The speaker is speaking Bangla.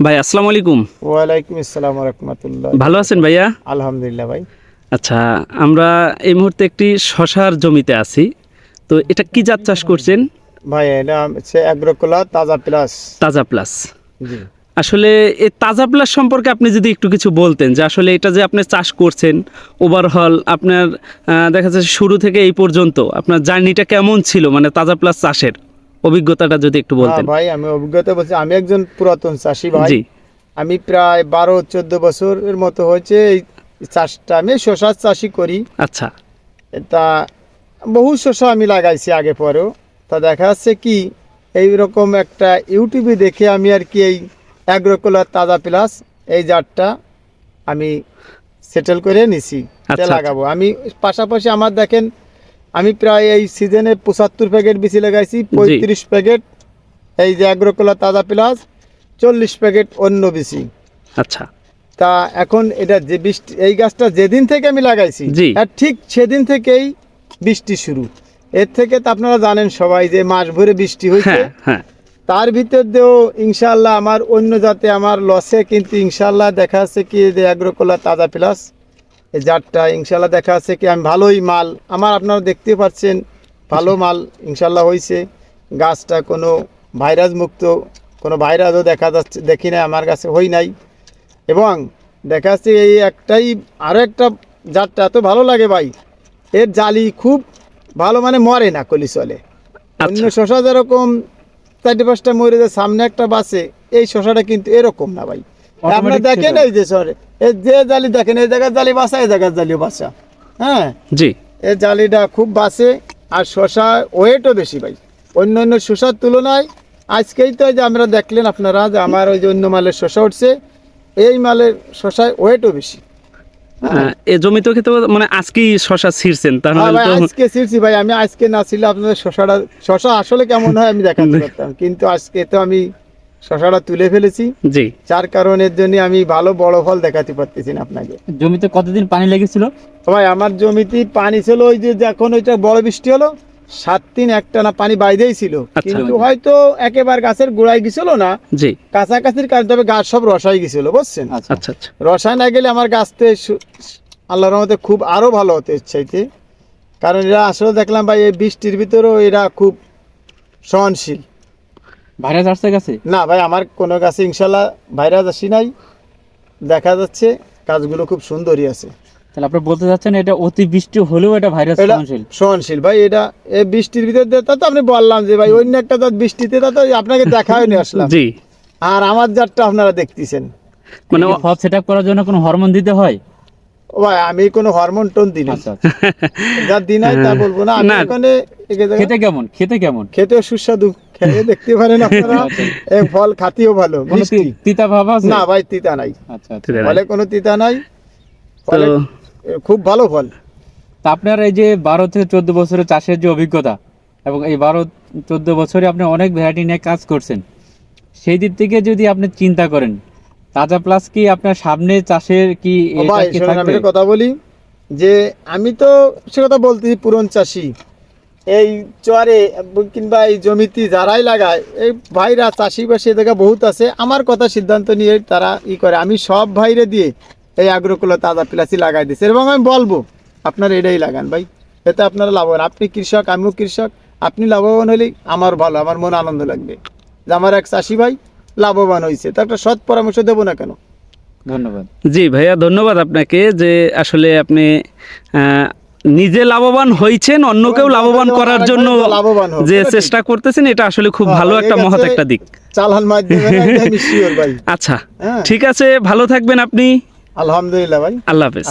ভাই আসসালামু আলাইকুম। ওয়ালাইকুম আসসালাম রহমতুল্লাহ। ভালো আছেন ভাইয়া? আলহামদুলিল্লাহ ভাই। আচ্ছা আমরা এই মুহূর্তে একটি শশার জমিতে আছি। তো এটা কি জাত চাষ করছেন? ভাই এটা হচ্ছে অ্যাগ্রোকোলা তাজা প্লাস। তাজা প্লাস। জি। আসলে এই তাজা প্লাস সম্পর্কে আপনি যদি একটু কিছু বলতেন যে আসলে এটা যে আপনি চাষ করছেন ওভারঅল আপনার দেখা যাচ্ছে শুরু থেকে এই পর্যন্ত আপনার জার্নিটা কেমন ছিল মানে তাজা প্লাস চাষের? অভিজ্ঞতাটা যদি একটু বলতেন। ভাই আমি অভিজ্ঞতা বলছি আমি একজন পুরাতন চাষি ভাই। আমি প্রায় বারো চোদ্দ বছরের মতো হয়েছে এই চাষটা। আমি শশার চাষি করি। আচ্ছা। তা বহু শশা আমি লাগাইছি আগে পরেও। তা দেখা যাচ্ছে কি এইরকম একটা ইউটিউবে দেখে আমি আর কি এই অ্যাগ্রোকোলা তাজা প্লাস এই জাতটা আমি সেটেল করে নিছি। এটা আচ্ছা, লাগাবো। আমি পাশাপাশি আমার দেখেন আমি প্রায় এই সিজনে পঁচাত্তর প্যাকেট বেশি লাগাইছি পঁয়ত্রিশ প্যাকেট এই যে অ্যাগ্রোকোলা তাজা প্লাস চল্লিশ প্যাকেট অন্য বেশি। আচ্ছা। তা এখন এটা যে বৃষ্টি এই গাছটা যেদিন থেকে আমি লাগাইছি। আর ঠিক সেদিন থেকেই বৃষ্টি শুরু। এর থেকে তো আপনারা জানেন সবাই যে মাস ভরে বৃষ্টি হয়েছে হ্যাঁ হ্যাঁ। তার ভিতর দিয়েও ইনশাল্লাহ আমার অন্য জাতে আমার লসে কিন্তু ইনশাল্লাহ দেখা যাচ্ছে কি যে অ্যাগ্রোকোলা তাজা প্লাস এই জাতটা ইনশাল্লাহ দেখা যাচ্ছে কি আমি ভালোই মাল। আমার আপনারা দেখতে পাচ্ছেন ভালো মাল ইনশাল্লাহ হয়েছে গাছটা কোনো ভাইরাস মুক্ত কোনো ভাইরাসও দেখা যাচ্ছে দেখি না আমার কাছে হই নাই। এবং দেখা যাচ্ছে এই একটাই আরও একটা জাতটা এত ভালো লাগে ভাই এর জালি খুব ভালো মানে মরে না কলি চলে অন্য আচ্ছা শশা যেরকম চারটে পাঁচটা মরে যায় সামনে একটা বাসে এই শশাটা কিন্তু এরকম না ভাই। আপনারা দেখেন এই যে সরে এই যে জালি দেখেন এই জায়গার জালি বাসা এই জায়গার জালিও বাসা। হ্যাঁ? জি। এই জালিটা খুব বাসে আর শশা ওয়েটও বেশি ভাই। অন্য অন্য শশার তুলনায় আজকেই তো যে আমরা দেখলেন আপনারা যে আমার ওই যে অন্য মালের শশা উঠছে এই মালের শশায় ওয়েটও বেশি। আহ, এ জমিতে ক্ষেত্রে মানে আজকেই শশা ছিঁড়ছেন হ্যাঁ তাহলে আজকে ছিড়ছি ভাই আমি আজকে না ছিল আপনাদের শশাটা শশা আসলে কেমন হয় আমি দেখাতে পারতাম কিন্তু আজকে তো আমি শশাটা তুলে ফেলেছি। জি। যার কারণের জন্য আমি ভালো বড় ফল দেখাতে পারতেছি না আপনাকে। জমিতে কতদিন পানি লেগেছিল? ভাই আমার জমিতে পানি ছিল ওই যে যখন ওইটা বড় বৃষ্টি হলো সাত দিন একটা না পানি বাইরেই ছিল। আচ্ছা। কিন্তু হয়তো একেবারে গাছের গোড়ায় গেছিল না। জি। কাছাকাছির কাজ তবে গাছ সব রসাই গেছিল বুঝছেন? আচ্ছা আচ্ছা আচ্ছা। রসায় না গেলে আমার গাছতে সু- আল্লাহর রহমতে খুব আরও ভালো হতে চাইতে। কারণ এরা আসলে দেখলাম ভাই এই বৃষ্টির ভিতরেও এরা খুব সহনশীল। ভাইরাস আসতে গেছে না ভাই আমার কোনো গাছে ইনশাল্লাহ ভাইরাস আসি নাই। দেখা যাচ্ছে গাছগুলো খুব সুন্দরই আছে। তাহলে আপনি বলতে চাচ্ছেন এটা অতি বৃষ্টি হলেও এটা ভাইরাস সহনশীল? সহনশীল। ভাই এটা এই বৃষ্টির ভিতর দিয়ে তা তো আপনি বললাম যে ভাই অন্য একটা জাত বৃষ্টিতে তা তো আপনাকে দেখাও নিয়ে আসলাম। জি। আর আমার জাতটা আপনারা দেখতেছেন। মানে ফল সেট করার জন্য কোনো হরমোন দিতে হয়? ভাই আমি কোনো হরমোন টোন দিই না আচ্ছা আচ্ছা। যা দিই নাই তা বলব না আমি। ওখানে খেতে কেমন খেতে কেমন? খেতেও সুস্বাদু। খেয়ে দেখতে পারেন আপনারা। এই ফল খাতিও ভালো তিতা ভাব আছে? না ভাই তিতা নাই। আচ্ছা আচ্ছা। ফলে কোনো তিতা নাই। তো ফলে খুব ভালো ফল। তা আপনার এই যে বারো থেকে চোদ্দ বছরের চাষের যে অভিজ্ঞতা এবং এই বারো চোদ্দ বছরে আপনি অনেক ভ্যারাইটি নিয়ে কাজ করছেন সেই দিক থেকে যদি আপনি চিন্তা করেন তাজা প্লাস কি আপনার সামনে চাষের কি ভাই আমি কথা বলি যে আমি তো সে কথা বলতেছি পুরন চাষি। এই চরে কিংবা এই জমিতে যারাই লাগায় এই ভাইরা চাষি বাসী এ জায়গা বহুত আছে আমার কথা সিদ্ধান্ত নিয়ে তারা ই করে। আমি সব ভাইরে দিয়ে এই আগ্রকুলো তাজা পিলাসি লাগাই দিচ্ছি এবং আমি বলব আপনারা এটাই লাগান ভাই। এতে আপনারা লাভবান। আপনি কৃষক আমিও কৃষক আপনি লাভবান হলেই আমার ভালো আমার মনে আনন্দ লাগবে। যে আমার এক চাষি ভাই লাভবান হয়েছে তো একটা সৎ পরামর্শ দেবো না কেন? ধন্যবাদ। জি ভাইয়া ধন্যবাদ আপনাকে যে আসলে আপনি আহ, নিজে লাভবান হয়েছেন অন্যকেও লাভবান করার জন্য লাভবান যে চেষ্টা করতেছেন এটা আসলে খুব হ্যাঁ, ভালো একটা মহৎ একটা দিক। চালান আচ্ছা হ্যাঁ। ঠিক আছে ভালো থাকবেন আপনি। আলহামদুলিল্লাহ ভাই। আল্লাহ হাফেজ।